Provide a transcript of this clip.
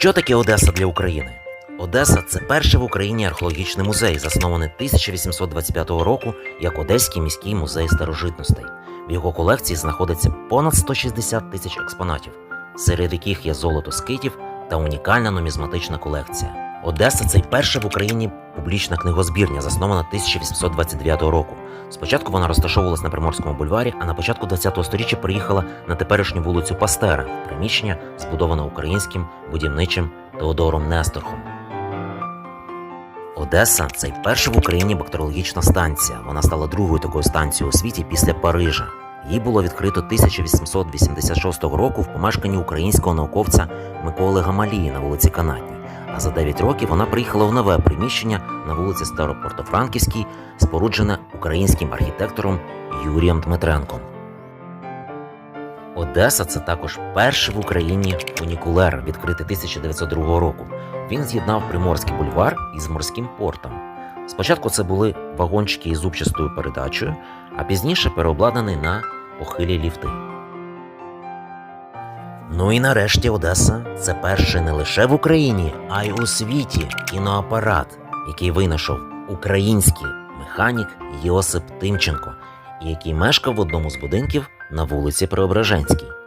Що таке Одеса для України? Одеса це перший в Україні археологічний музей, заснований 1825 року як Одеський міський музей старожитностей. В його колекції знаходиться понад 160 тисяч експонатів, серед яких є золото скитів та унікальна нумізматична колекція. Одеса це й перша в Україні публічна книгозбірня, заснована 1829 року. Спочатку вона розташовувалась на Приморському бульварі, а на початку ХХ століття приїхала на теперішню вулицю Пастера, приміщення, збудоване українським будівничим Теодором Несторхом. Одеса це й перша в Україні бактеріологічна станція. Вона стала другою такою станцією у світі після Парижа. Її було відкрито 1886 року в помешканні українського науковця Миколи Гамалії на вулиці Канатній. А за 9 років вона приїхала в нове приміщення на вулиці Старопортофранківській, споруджене українським архітектором Юрієм Дмитренком. Одеса це також перший в Україні фунікулер, відкритий 1902 року. Він з'єднав Приморський бульвар із морським портом. Спочатку це були вагончики із зубчастою передачею, а пізніше переобладнаний на похилі ліфти. Ну і нарешті Одеса це перший не лише в Україні, а й у світі кіноапарат, який винайшов український механік Йосип Тимченко, який мешкав в одному з будинків на вулиці Преображенській.